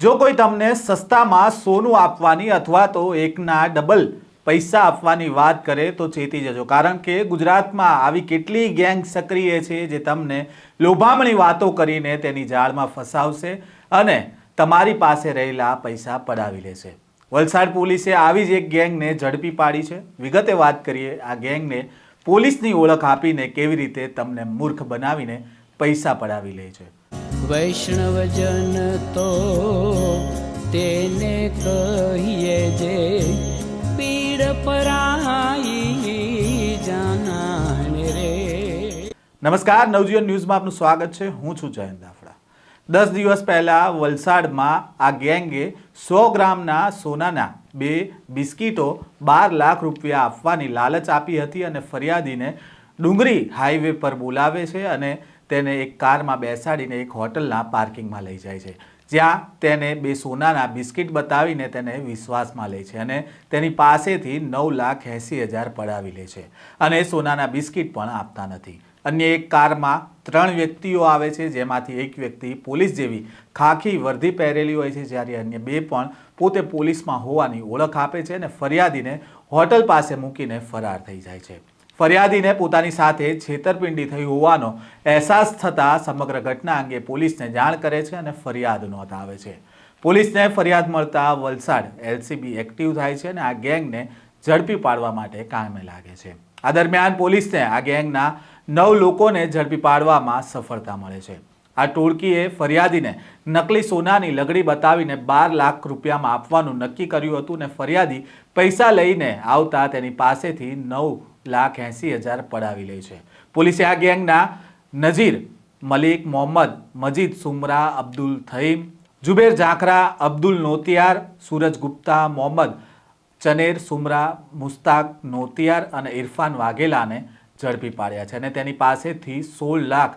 જો કોઈ તમને સસ્તામાં સોનું આપવાની અથવા તો એકના ડબલ પૈસા આપવાની વાત કરે તો ચેતી જજો. કારણ કે ગુજરાતમાં આવી કેટલી ગેંગ સક્રિય છે જે તમને લોભામણી વાતો કરીને તેની જાળમાં ફસાવશે અને તમારી પાસે રહેલા પૈસા પડાવી લેશે. વલસાડ પોલીસે આવી જ એક ગેંગને ઝડપી પાડી છે. વિગતે વાત કરીએ, આ ગેંગને પોલીસની ઓળખ આપીને કેવી રીતે તમને મૂર્ખ બનાવીને પૈસા પડાવી લે છે. વૈષ્ણવજન તો તેને કહીએ જે પીડ પરાઈ જાનાને રે. નમસ્કાર, નવજીવન ન્યૂઝમાં આપનું સ્વાગત છે. હું છું જયંત દાફડા. દસ દિવસ પહેલાં વલસાડમાં આ ગેંગે સો ગ્રામના સોનાના બે બિસ્કીટો બાર લાખ રૂપિયા આપવાની લાલચ આપી હતી અને ફરિયાદીને ડુંગરી હાઈવે પર બોલાવે છે અને તેને એક કારમાં બેસાડીને એક હોટલના પાર્કિંગમાં લઈ જાય છે. જ્યાં તેને બે સોનાના બિસ્કિટ બતાવીને તેને વિશ્વાસમાં લે છે અને તેની પાસેથી નવ લાખ એંસી હજાર પડાવી લે છે અને સોનાના બિસ્કિટ પણ આપતા નથી. અન્ય એક કારમાં ત્રણ વ્યક્તિઓ આવે છે, જેમાંથી એક વ્યક્તિ પોલીસ જેવી ખાખી વર્ધી પહેરેલી હોય છે, જ્યારે અન્ય બે પણ પોતે પોલીસમાં હોવાની ઓળખ આપે છે અને ફરિયાદીને હોટલ પાસે મૂકીને ફરાર થઈ જાય છે. ફરિયાદીને પોતાની સાથે છેતરપિંડી થઈ હોવાનો અહેસાસ થતાં સમગ્ર ઘટના અંગે પોલીસને જાણ કરે છે અને ફરિયાદ નોંધાવે છે. પોલીસને ફરિયાદ મળતા વલસાડ એલસીબી એક્ટિવ થાય છે અને આ ગેંગને ઝડપી પાડવા માટે કામે લાગે છે. આ દરમિયાન પોલીસને આ ગેંગના નવ લોકોને ઝડપી પાડવામાં સફળતા મળે છે. આ ટોળકીએ ફરિયાદીને નકલી સોનાની લગડી બતાવીને બાર લાખ રૂપિયામાં આપવાનું નક્કી કર્યું હતું અને ફરિયાદી પૈસા લઈને આવતા તેની પાસેથી નવ લાખ એંસી હજાર પડાવી લે છે. પોલીસે આ ગેંગના નજીર મલિક, મોહમ્મદ, મજીદ, સુમરા, અબ્દુલ થઈમ, જુબેર ઝાંખરા અબ્દુલ નોતિયાર, સૂરજ ગુપ્તા, મોહમ્મદ, ચનેર, સુમરા, મુસ્તાક નોતિયાર અને ઇરફાન વાઘેલાને ઝડપી પાડ્યા છે અને તેની પાસેથી સોળ લાખ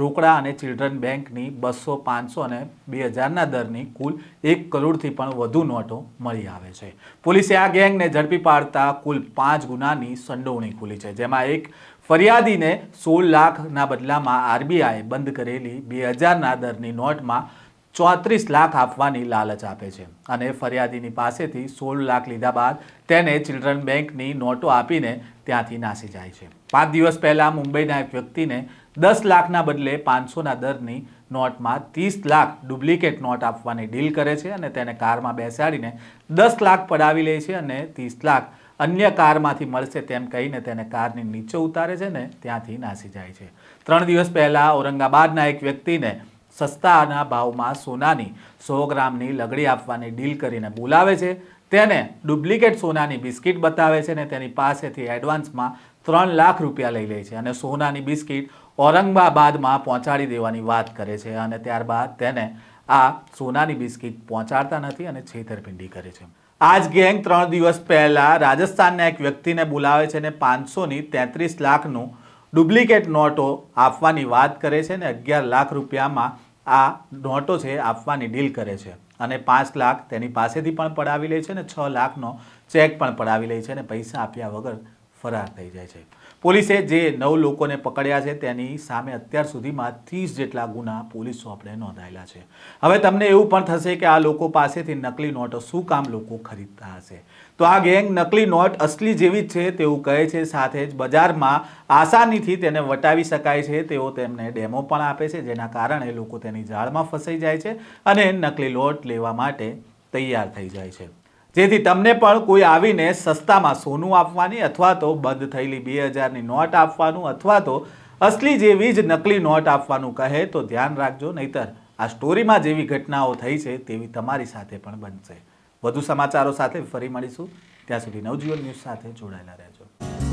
રોકડા અને ચિલ્ડ્રન બેંકની બસો પાંચસો અને બે હજારના દરની કુલ એક કરોડથી પણ વધુ નોટો મળી આવે છે. પોલીસે આ ગેંગને ઝડપી પાડતા કુલ પાંચ ગુનાની સંડોવણી ખુલી છે, જેમાં એક ફરિયાદીને સોળ લાખના બદલામાં આરબીઆઈ બંધ કરેલી બે હજારના દરની નોટમાં ચોત્રીસ લાખ આપવાની લાલચ આપે છે અને ફરિયાદીની પાસેથી સોળ લાખ લીધા બાદ તેને ચિલ્ડ્રન બેંકની નોટો આપીને ત્યાંથી નાસી જાય છે. પાંચ દિવસ પહેલાં મુંબઈના એક વ્યક્તિને દસ લાખના બદલે પાંચસોના દરની નોટમાં ત્રીસ લાખ ડુપ્લિકેટ નોટ આપવાની ડીલ કરે છે અને તેને કારમાં બેસાડીને દસ લાખ પડાવી લે છે અને ત્રીસ લાખ અન્ય કારમાંથી મળશે તેમ કહીને તેને કારની નીચે ઉતારે છે ને ત્યાંથી નાસી જાય છે. ત્રણ દિવસ પહેલાં ઔરંગાબાદના એક વ્યક્તિને સસ્તાના ભાવમાં સોનાની સો ગ્રામની લગડી આપવાની ડીલ કરીને બોલાવે છે. તેને ડુપ્લિકેટ સોનાની બિસ્કિટ બતાવે છે અને તેની પાસેથી એડવાન્સમાં ત્રણ લાખ રૂપિયા લઈ લે છે અને સોનાની બિસ્કિટ ઔરંગાબાદમાં પહોંચાડી દેવાની વાત કરે છે અને ત્યારબાદ તેને આ સોનાની બિસ્કિટ પહોંચાડતા નથી અને છેતરપિંડી કરે છે. આ જ ગેંગ ત્રણ દિવસ પહેલાં રાજસ્થાનના એક વ્યક્તિને બોલાવે છે અને પાંચસોની તેત્રીસ લાખનું ડુપ્લિકેટ નોટો આપવાની વાત કરે છે ને અગિયાર લાખ રૂપિયામાં આ નોટો છે આપવાની ડીલ કરે છે. અને પાંચ લાખ તેની પાસેથી પણ પડાવી લે છે ને છ લાખનો ચેક પણ પડાવી લે છે અને પૈસા આપ્યા વગર ફરાર થઈ જાય છે. પોલીસે જે નવ લોકોને પકડ્યા છે તેની સામે અત્યાર સુધીમાં ત્રીસ જેટલા ગુના પોલીસ સોંપડે નોંધાયેલા છે. હવે તમને એવું પણ થશે કે આ લોકો પાસેથી નકલી નોટો શું કામ લોકો ખરીદતા હશે? તો આ ગેંગ નકલી નોટ અસલી જેવી જ છે તેવું કહે છે, સાથે જ બજારમાં આસાનીથી તેને વટાવી શકાય છે, તેઓ તેમને ડેમો પણ આપે છે, જેના કારણે લોકો તેની જાળમાં ફસાઈ જાય છે અને નકલી નોટ લેવા માટે તૈયાર થઈ જાય છે. જેથી તમને પણ કોઈ આવીને સસ્તામાં સોનું આપવાની અથવા તો બંધ થયેલી બે હજારની નોટ આપવાનું અથવા તો અસલી જેવી જ નકલી નોટ આપવાનું કહે તો ધ્યાન રાખજો. નહીતર આ સ્ટોરીમાં જેવી ઘટનાઓ થઈ છે તેવી તમારી સાથે પણ બનશે. વધુ સમાચારો સાથે ફરી મળીશું. ત્યાં સુધી નવજીવન ન્યૂઝ સાથે જોડાયેલા રહેજો.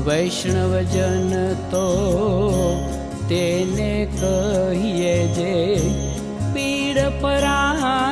વૈષ્ણવજન તો તેને કહીએ જે પીડ પરાઈ